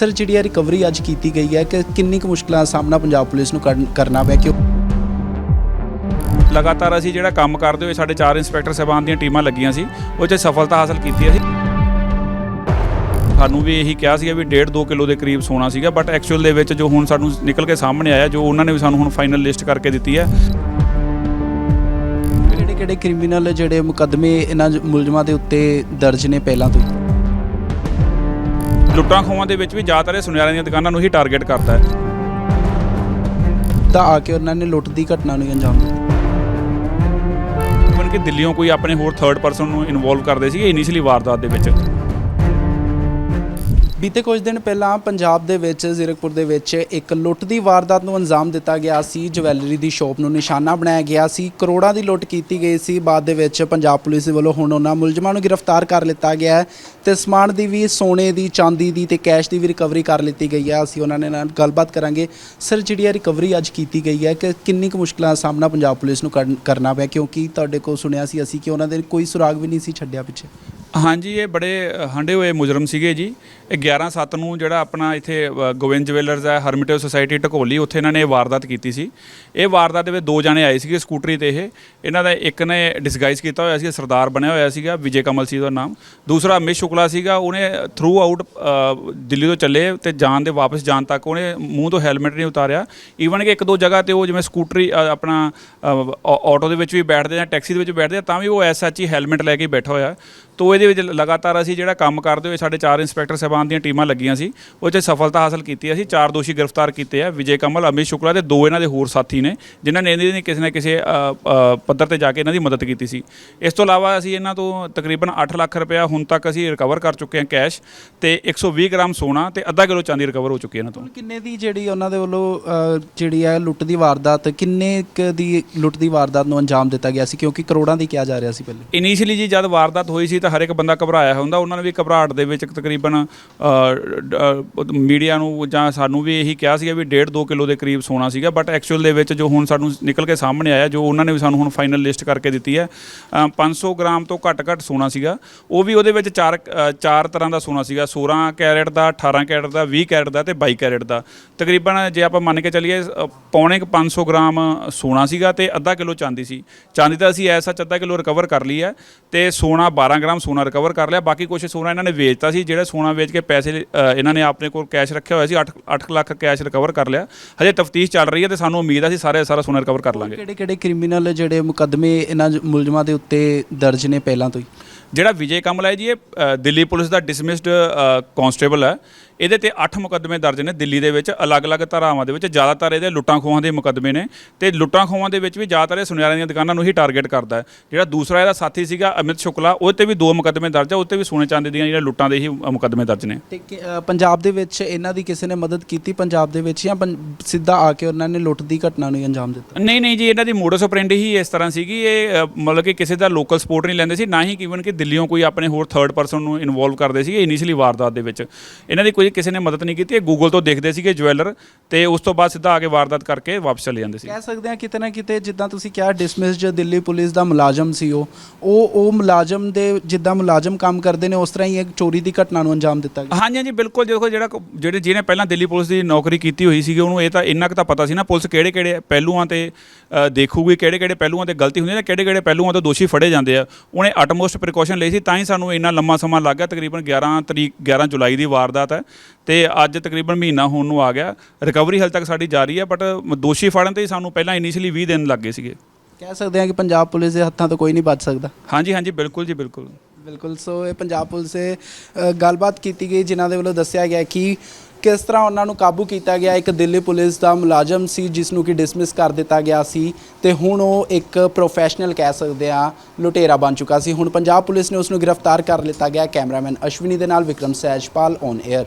Sir ਜਿਹੜੀ ਇਹ recovery ਅੱਜ ਕੀਤੀ ਗਈ ਹੈ ਕਿ ਕਿੰਨੀ ਕੁ ਮੁਸ਼ਕਲਾਂ ਦਾ ਸਾਹਮਣਾ ਪੰਜਾਬ ਪੁਲਿਸ ਨੂੰ ਕਰਨ- ਕਰਨਾ ਪਿਆ ਕਿਉਂ? ਲਗਾਤਾਰ ਅਸੀਂ ਜਿਹੜਾ ਕੰਮ ਕਰਦੇ ਹੋਏ ਸਾਡੇ ਚਾਰ ਇੰਸਪੈਕਟਰ ਸਾਹਿਬਾਨ ਦੀਆਂ ਟੀਮਾਂ ਲੱਗੀਆਂ ਸੀ ਉਹ 'ਚ ਸਫਲਤਾ ਹਾਸਲ ਕੀਤੀ ਹੈ। ਸਾਨੂੰ ਵੀ ਇਹੀ ਕਿਹਾ ਸੀਗਾ ਵੀ 1.5 2 ਕਿਲੋ ਦੇ ਕਰੀਬ ਸੋਨਾ ਸੀਗਾ ਬਟ ਐਕਚੁਅਲ ਦੇ ਵਿੱਚ ਜੋ ਹੁਣ ਸਾਨੂੰ ਨਿਕਲ ਕੇ ਸਾਹਮਣੇ ਆਇਆ ਜੋ ਉਹਨਾਂ ਨੇ ਵੀ ਸਾਨੂੰ ਹੁਣ ਫਾਈਨਲ ਲਿਸਟ ਕਰਕੇ ਦਿੱਤੀ ਹੈ। ਕਿਹੜੇ ਕਿਹੜੇ ਕ੍ਰਿਮੀਨਲ ਜਿਹੜੇ ਮੁਕੱਦਮੇ ਇਹਨਾਂ ਜ- ਮੁਲਜ਼ਮਾਂ ਦੇ ਉੱਤੇ ਦਰਜ ਨੇ ਪਹਿਲਾਂ ਤੋਂ? ਹੀ? ਲੁੱਟਾਂ ਖੋਹਾਂ ਦੇ ਵਿੱਚ ਵੀ ਜ਼ਿਆਦਾਤਰ ਇਹ ਸੁਨਿਆਰਾਂ ਦੀਆਂ ਦੁਕਾਨਾਂ ਨੂੰ ਹੀ ਟਾਰਗੇਟ ਕਰਦਾ ਹੈ। ਤਾਂ ਆ ਕੇ ਉਹਨਾਂ ਨੇ ਲੁੱਟ ਦੀ ਘਟਨਾ ਨੂੰ ਅੰਜਾਮ ਦਿੱਤਾ। ਕਿ ਦਿੱਲੀੋਂ ਕੋਈ ਆਪਣੇ ਹੋਰ ਥਰਡ ਪਰਸਨ ਨੂੰ ਇਨਵੋਲਵ ਕਰਦੇ ਸੀਗੇ ਇਨੀਸ਼ੀਅਲੀ ਵਾਰਦਾਤ ਦੇ ਵਿੱਚ। ਬੀਤੇ ਕੁਝ ਦਿਨ ਪਹਿਲਾਂ ਪੰਜਾਬ ਦੇ ਵਿੱਚ, ਜ਼ੀਰਕਪੁਰ ਦੇ ਵਿੱਚ ਇੱਕ ਲੁੱਟ ਦੀ ਵਾਰਦਾਤ ਨੂੰ ਅੰਜਾਮ ਦਿੱਤਾ ਗਿਆ ਸੀ। ਜਵੈਲਰੀ ਦੀ ਸ਼ਾਪ ਨੂੰ ਨਿਸ਼ਾਨਾ ਬਣਾਇਆ ਗਿਆ ਸੀ। ਕਰੋੜਾਂ ਦੀ ਲੁੱਟ ਕੀਤੀ ਗਈ ਸੀ। ਬਾਅਦ ਦੇ ਵਿੱਚ ਪੰਜਾਬ ਪੁਲਿਸ ਦੇ ਵੱਲੋਂ ਹੁਣ ਉਹਨਾਂ ਮੁਲਜ਼ਮਾਂ ਨੂੰ ਗ੍ਰਿਫਤਾਰ ਕਰ ਲਿੱਤਾ ਗਿਆ ਹੈ ਤੇ ਸਮਾਨ ਦੀ ਵੀ, ਸੋਨੇ ਦੀ, ਚਾਂਦੀ ਦੀ ਤੇ ਕੈਸ਼ ਦੀ ਵੀ ਰਿਕਵਰੀ ਕਰ ਲਿੱਤੀ ਗਈ ਹੈ। ਅਸੀਂ ਉਹਨਾਂ ਨੇ ਨਾਲ ਗੱਲਬਾਤ ਕਰਾਂਗੇ। ਸਰ, ਜਿਹੜੀ ਇਹ ਰਿਕਵਰੀ ਅੱਜ ਕੀਤੀ ਗਈ ਹੈ, ਕਿ ਕਿੰਨੀ ਕੁ ਮੁਸ਼ਕਲਾਂ ਦਾ ਸਾਹਮਣਾ ਪੰਜਾਬ ਪੁਲਿਸ ਨੂੰ ਕਰਨ- ਕਰਨਾ ਪਿਆ? ਕਿਉਂਕਿ ਤੁਹਾਡੇ ਕੋਲ ਸੁਣਿਆ ਸੀ ਅਸੀਂ ਕਿ ਉਹਨਾਂ ਦੇ ਕੋਈ ਸੁਰਾਗ ਵੀ ਨਹੀਂ ਸੀ ਛੱਡਿਆ ਪਿੱਛੇ। ਹਾਂਜੀ ਇਹ ਬੜੇ ਅ, ਹੰਡੇ ਹੋਏ ਮੁਜਰਮ ਸੀਗੇ ਜੀ। ਇਹ 11 7 ਨੂੰ ਜਿਹੜਾ ਆਪਣਾ ਇੱਥੇ ਅ, ਗੋਬਿੰਦ ਜਵੈਲਰਸ ਹੈ ਹਰਮਿਟੇਜ ਸੁਸਾਇਟੀ ਢਕੋਲੀ ਉੱਥੇ ਇਹਨਾਂ ਨੇ ਇਹ ਵਾਰਦਾਤ ਕੀਤੀ ਸੀ। ਇਹ ਵਾਰਦਾਤ ਦੇ ਵਿੱਚ ਦੋ ਜਾਣੇ ਆਏ ਸੀਗੇ ਸਕੂਟਰੀ ਤੇ ਇਹ। ਇਹਨਾਂ ਦਾ ਇੱਕ ਨੇ ਡਿਸਗਾਈਜ਼ ਕੀਤਾ ਹੋਇਆ ਸੀ ਸਰਦਾਰ ਬਣਿਆ ਹੋਇਆ ਸੀਗਾ ਵਿਜੇ ਕਮਲ ਸੀ ਉਹਦਾ ਨਾਮ। ਦੂਸਰਾ ਅਮਿਤ ਸ਼ੁਕਲਾ ਸੀਗਾ ਉਹਨੇ ਥਰੂ ਆਊਟ ਦਿੱਲੀ ਤੋਂ ਚੱਲੇ ਤੇ ਜਾਣ ਦੇ ਵਾਪਸ ਜਾਣ ਤੱਕ ਉਹਨੇ ਮੂੰਹ ਤੋਂ ਹੈਲਮਟ ਨਹੀਂ ਉਤਾਰਿਆ। ਈਵਨ ਕਿ ਇੱਕ ਦੋ ਜਗ੍ਹਾ ਤੇ ਉਹ ਜਿਵੇਂ ਸਕੂਟਰੀ ਆਪਣਾ ਆਟੋ ਦੇ ਵਿੱਚ ਵੀ ਬੈਠਦੇ ਜਾਂ ਟੈਕਸੀ ਦੇ ਵਿੱਚ ਬੈਠਦੇ ਤਾਂ ਵੀ ਉਹ ਐਸ ਐਚ ਹੀ ਹੈਲਮਟ ਲੈ ਕੇ ਬੈਠਾ ਹੋਇਆ। ਤੋ ਇਹਦੇ ਵਿੱਚ ਲਗਾਤਾਰ ਅਸੀਂ ਜਿਹੜਾ ਕੰਮ ਕਰਦੇ ਹੋਏ ਸਾਡੇ ਚਾਰ ਇੰਸਪੈਕਟਰ ਸਾਹਿਬਾਨ ਦੀਆਂ ਟੀਮਾਂ ਲੱਗੀਆਂ ਸੀ ਉਹ 'ਚ ਸਫਲਤਾ ਹਾਸਲ ਕੀਤੀ। ਅਸੀਂ ਚਾਰ ਦੋਸ਼ੀ ਗ੍ਰਿਫਤਾਰ ਕੀਤੇ ਆ ਵਿਜੇ ਕਮਲ ਅਮਿਤ ਸ਼ੁਕਲਾ ਤੇ ਦੋ ਇਹਨਾਂ ਦੇ ਹੋਰ ਸਾਥੀ ਨੇ ਜਿਨ੍ਹਾਂ ਨੇ ਇਹਦੀ ਕਿਸੇ ਨਾ ਕਿਸੇ ਪੱਧਰ ਤੇ ਜਾ ਕੇ ਇਹਨਾਂ ਦੀ ਮਦਦ ਕੀਤੀ ਸੀ। ਇਸ ਤੋਂ ਇਲਾਵਾ ਅਸੀਂ ਇਹਨਾਂ ਤੋਂ ਤਕਰੀਬਨ 8 ਲੱਖ ਰੁਪਇਆ ਹੁਣ ਤੱਕ ਅਸੀਂ ਰਿਕਵਰ ਕਰ ਚੁੱਕੇ ਹਾਂ ਕੈਸ਼ ਤੇ 120 ਗ੍ਰਾਮ ਸੋਨਾ ਤੇ ਅੱਧਾ ਕਿਲੋ ਚਾਂਦੀ ਰਿਕਵਰ ਹੋ ਚੁੱਕੀ ਹੈ ਇਹਨਾਂ ਤੋਂ। ਕਿੰਨੇ ਦੀ ਜਿਹੜੀ ਉਹਨਾਂ ਦੇ ਵੱਲੋਂ ਜਿਹੜੀ ਹੈ ਲੁੱਟ ਦੀ ਵਾਰਦਾਤ ਕਿੰਨੇ ਕੁ ਦੀ ਲੁੱਟ ਦੀ ਵਾਰਦਾਤ ਨੂੰ ਅੰਜਾਮ ਦਿੱਤਾ ਗਿਆ ਸੀ? ਕਿਉਂਕਿ ਕਰੋੜਾਂ ਦੀ ਕਿਹਾ ਜਾ ਰਿਹਾ ਸੀ ਪਹਿਲੇ। ਇਨੀਸ਼ੀਅਲੀ ਜੀ ਜਦ ਵਾਰਦਾਤ ਹੋਈ ਸੀ ਤਾਂ ਹਰ ਇੱਕ ਬੰਦਾ ਘਬਰਾਇਆ ਹੁੰਦਾ ਉਹਨਾਂ ਨੇ ਵੀ ਘਬਰਾਹਟ ਦੇ ਵਿੱਚ ਤਕਰੀਬਨ ਮੀਡੀਆ ਨੂੰ ਜਾਂ ਸਾਨੂੰ ਵੀ ਇਹੀ ਕਿਹਾ ਸੀਗਾ ਵੀ 1.5 2 ਕਿਲੋ ਦੇ ਕਰੀਬ ਸੋਨਾ ਸੀਗਾ ਬਟ ਐਕਚੁਅਲ ਦੇ ਵਿੱਚ ਜੋ ਹੁਣ ਸਾਨੂੰ ਨਿਕਲ ਕੇ ਸਾਹਮਣੇ ਆਇਆ ਜੋ ਉਹਨਾਂ ਨੇ ਵੀ ਸਾਨੂੰ ਹੁਣ ਫਾਈਨਲ ਲਿਸਟ ਕਰਕੇ ਦਿੱਤੀ ਹੈ ਅ, 500 ਗ੍ਰਾਮ ਤੋਂ ਘੱਟ ਘੱਟ ਸੋਨਾ ਸੀਗਾ ਉਹ ਵੀ ਉਹਦੇ ਵਿੱਚ ਚਾਰ ਚਾਰ ਤਰ੍ਹਾਂ ਦਾ ਸੋਨਾ ਸੀਗਾ 16 ਕੈਰਟ ਦਾ 18 ਕੈਰਟ ਦਾ 20 ਕੈਰਟ ਦਾ ਤੇ 22 ਕੈਰਟ ਦਾ ਤਕਰੀਬਨ ਜੇ ਆਪਾਂ ਮੰਨ ਕੇ ਚੱਲੀਏ ਪੌਣੇ ਕੁ 500 ਗ੍ਰਾਮ ਸੋਨਾ ਸੀਗਾ ਤੇ ਅੱਧਾ ਕਿਲੋ ਚਾਂਦੀ ਸੀ ਚਾਂਦੀ ਤਾਂ ਅਸੀਂ ਐਸਾ ਅੱਧਾ ਕਿਲੋ ਰਿਕਵਰ ਕਰ ਲਈ ਹੈ ਤੇ ਸੋਨਾ 12 ਗ੍ਰਾਮ ਸੋਨਾ ਰਿਕਵਰ ਕਰ ਲਿਆ। ਬਾਕੀ ਕੁਝ ਸੋਨਾ ਇਹਨਾਂ ਨੇ ਵੇਚਤਾ ਸੀ ਜਿਹੜਾ ਸੋਨਾ ਵੇਚ ਕੇ ਪੈਸੇ ਇਹਨਾਂ ਨੇ ਆਪਣੇ ਕੋਲ ਕੈਸ਼ ਰੱਖਿਆ ਹੋਇਆ ਸੀ। 8 8 ਲੱਖ ਕੈਸ਼ ਰਿਕਵਰ ਕਰ ਲਿਆ। ਹਜੇ ਤਫਤੀਸ਼ ਚੱਲ ਰਹੀ ਹੈ ਤੇ ਸਾਨੂੰ ਉਮੀਦ ਹੈ ਅਸੀਂ ਸਾਰੇ ਸਾਰਾ ਸੋਨਾ ਰਿਕਵਰ ਕਰ ਲਾਂਗੇ। ਕਿਹੜੇ ਕਿਹੜੇ ਕ੍ਰਿਮੀਨਲ ਜਿਹੜੇ ਮੁਕੱਦਮੇ ਇਹਨਾਂ ਮੁਲਜ਼ਮਾਂ ਦੇ ਉੱਤੇ ਦਰਜ ਨੇ ਪਹਿਲਾਂ ਤੋਂ ਹੀ? ਜਿਹੜਾ ਵਿਜੇ ਕਮਲ ਹੈ ਜੀ ਇਹ ਦਿੱਲੀ ਪੁਲਿਸ ਦਾ ਡਿਸਮਿਸਡ ਕਾਂਸਟੇਬਲ ਹੈ। ਇਹਦੇ ਤੇ 8 ਮੁਕੱਦਮੇ ਦਰਜ ਨੇ ਦਿੱਲੀ ਦੇ ਵਿੱਚ ਅਲੱਗ-ਅਲੱਗ ਧਾਰਾਵਾਂ ਦੇ ਵਿੱਚ ਜ਼ਿਆਦਾਤਰ ਇਹਦੇ ਲੁੱਟਾਂ ਖੋਹਾਂ ਦੇ ਮੁਕੱਦਮੇ ਨੇ ਤੇ ਲੁੱਟਾਂ ਖੋਹਾਂ ਦੇ ਵਿੱਚ ਵੀ ਜ਼ਿਆਦਾਤਰ ਇਹ ਸੁਨਿਆਰਾਂ ਦੀਆਂ ਦੁਕਾਨਾਂ ਨੂੰ ਹੀ ਟਾਰਗੇਟ ਕਰਦਾ ਹੈ। ਜਿਹੜਾ ਦੂਸਰਾ ਇਹਦਾ ਸਾਥੀ ਸੀਗਾ ਅਮਿਤ ਸ਼ੁਕਲਾ ਉਹ ਤੇ ਵੀ ਦੋ ਮੁਕੱਦਮੇ ਦਰਜ ਹੈ ਉਹ ਤੇ ਵੀ ਸੋਨੇ ਚਾਂਦੀ ਦੀਆਂ ਜਿਹੜੀਆਂ ਲੁੱਟਾਂ ਦੇ ਹੀ ਮੁਕੱਦਮੇ ਦਰਜ ਨੇ। ਤੇ ਕਿ- ਅ, ਪੰਜਾਬ ਦੇ ਵਿੱਚ ਇਹਨਾਂ ਦੀ ਕਿਸੇ ਨੇ ਮਦਦ ਕੀਤੀ ਪੰਜਾਬ ਦੇ ਵਿੱਚ ਜਾਂ ਪੰ- ਸਿੱਧਾ ਆ ਕੇ ਉਹਨਾਂ ਨੇ ਲੁੱਟ ਦੀ ਘਟਨਾ ਨੂੰ ਹੀ ਅੰਜਾਮ ਦਿੱਤਾ? ਨਹੀਂ ਨਹੀਂ ਜੀ ਇਹਨਾਂ ਦੀ ਮੋਡਸ ਆਪਰੈਂਡੀ ਹੀ ਇਸ ਤਰ੍ਹਾਂ ਸੀਗੀ ਇਹ ਅ, ਮਤਲਬ ਕਿ ਕਿਸੇ ਦਾ ਲੋਕਲ ਸਪੋਰਟ ਨਹੀਂ ਲੈਂਦੇ ਸੀ ਨਾ ਹੀ ਇਵਨ ਕਿ ਦਿੱਲੀੋਂ ਕੋਈ ਆਪਣੇ ਹੋਰ ਥਰਡ ਪਰਸਨ ਨੂੰ ਇਨਵੋਲਵ ਕਰਦੇ ਸੀਗੇ ਇਨੀਸ਼ੀਅਲੀ ਵਾਰਦਾਤ ਦੇ ਵਿੱਚ। ਇਹਨਾਂ ਦੀ ਕੋਈ ਕਿਸੇ ਨੇ ਮਦਦ ਨਹੀਂ ਕੀਤੀ ਇਹ ਗੂਗਲ ਤੋਂ ਦੇਖਦੇ ਸੀਗੇ ਜਵੈਲਰ ਤੇ ਉਸ ਤੋਂ ਬਾਅਦ ਸਿੱਧਾ ਆ ਕੇ ਵਾਰਦਾਤ ਕਰਕੇ ਵਾਪਸ ਚਲੇ ਜਾਂਦੇ ਸੀ ਕਹਿ ਸਕਦੇ ਹਾਂ ਕਿਤੇ ਨਾ ਕਿਤੇ ਜਿੱਦਾਂ ਤੁਸੀਂ ਕਿਹਾ ਡਿਸਮਿਸਡ ਦਿੱਲੀ ਪੁਲਿਸ ਦਾ ਮੁਲਾਜ਼ਮ ਸੀ ਉਹ ਉਹ ਉਹ ਮੁਲਾਜ਼ਮ ਦੇ ਜਿੱਦਾਂ ਮੁਲਾਜ਼ਮ ਕੰਮ ਕਰਦੇ ਨੇ ਉਸ ਤਰ੍ਹਾਂ ਹੀ ਇੱਕ ਚੋਰੀ ਦੀ ਘਟਨਾ ਨੂੰ ਅੰਜਾਮ ਦਿੱਤਾ ਗਿਆ। ਹਾਂਜੀ ਹਾਂਜੀ ਬਿਲਕੁਲ ਦੇਖੋ ਜਿਹੜਾ ਕੋ- ਜਿਹੜੇ ਜਿਹਨੇ ਪਹਿਲਾਂ ਦਿੱਲੀ ਪੁਲਿਸ ਦੀ ਨੌਕਰੀ ਕੀਤੀ ਹੋਈ ਸੀਗੀ ਉਹਨੂੰ ਇਹ ਤਾਂ ਇੰਨਾ ਕੁ ਤਾਂ ਪਤਾ ਸੀ ਨਾ ਪੁਲਿਸ ਕਿਹੜੇ ਕਿਹੜੇ ਪਹਿਲੂਆਂ ਤੇ ਅ, ਦੇਖੂਗੀ ਕਿਹੜੇ ਕਿਹੜੇ ਪਹਿਲੂਆਂ ਤੇ ਗਲਤੀ ਹੁੰਦੀ ਹੈ ਕਿਹੜੇ ਕਿਹੜੇ ਪਹਿਲੂਆਂ ਤੋਂ ਦੋਸ਼ੀ ਫੜੇ ਜਾਂਦੇ ਆ। ਉਹਨੇ ਅਟਮੋਸਟ ਪ੍ਰੀਕਾਸ਼ਨ ਲਈ ਸੀ ਤਾਂ ਹੀ ਸਾਨੂੰ ਇੰਨਾ ਲੰਮਾ ਸਮਾਂ ਲੱਗ ਗਿਆ ਤਕਰੀਬਨ 11 ਤਰੀਕ 11 ਜੁਲਾਈ ਦੀ ਵਾਰਦਾਤ ਹੈ। ਤੇ ਅੱਜ ਤਕਰੀਬਨ ਮਹੀਨਾ ਹੋਣ ਨੂੰ ਆ ਗਿਆ। ਰਿਕਵਰੀ ਹਾਲੇ ਤੱਕ ਸਾਡੀ ਜਾਰੀ ਹੈ ਬਟ ਦੋਸ਼ੀ ਫੜਨ ਤੇ ਹੀ ਸਾਨੂੰ ਪਹਿਲਾਂ ਇਨੀਸ਼ੀਅਲੀ 20 ਦਿਨ ਲੱਗੇ ਸੀਗੇ। ਕਹਿ ਸਕਦੇ ਹਾਂ ਕਿ ਪੰਜਾਬ ਪੁਲਿਸ ਦੇ ਹੱਥਾਂ ਤੋਂ ਕੋਈ ਨਹੀਂ ਬਚ ਸਕਦਾ। ਹਾਂਜੀ ਹਾਂਜੀ ਬਿਲਕੁਲ ਜੀ ਬਿਲਕੁਲ। ਬਿਲਕੁਲ ਸੋ ਇਹ ਪੰਜਾਬ ਪੁਲਿਸ ਦੇ ਅ, ਗੱਲਬਾਤ ਕੀਤੀ ਗਈ ਜਿਨ੍ਹਾਂ ਦੇ ਵੱਲੋਂ ਦੱਸਿਆ ਗਿਆ ਕਿ ਕਿਸ ਤਰ੍ਹਾਂ ਉਹਨਾਂ ਨੂੰ ਕਾਬੂ ਕੀਤਾ ਗਿਆ। ਇੱਕ ਦਿੱਲੀ ਪੁਲਿਸ ਦਾ ਮੁਲਾਜ਼ਮ ਸੀ ਜਿਸ ਨੂੰ ਕਿ ਡਿਸਮਿਸ ਕਰ ਦਿੱਤਾ ਗਿਆ ਸੀ ਤੇ ਹੁਣ ਉਹ ਇੱਕ ਪ੍ਰੋਫੈਸ਼ਨਲ ਕਹਿ ਸਕਦੇ ਆ ਲੁਟੇਰਾ ਬਣ ਚੁੱਕਾ ਸੀ। ਹੁਣ ਪੰਜਾਬ ਪੁਲਿਸ ਨੇ ਉਸ ਨੂੰ ਗ੍ਰਿਫਤਾਰ ਕਰ ਲਿੱਤਾ ਗਿਆ। ਕੈਮਰਾਮੈਨ ਅਸ਼ਵਨੀ ਦੇ ਨਾਲ ਵਿਕਰਮ ਸਹਿਜਪਾਲ ਔਨ 에ਅਰ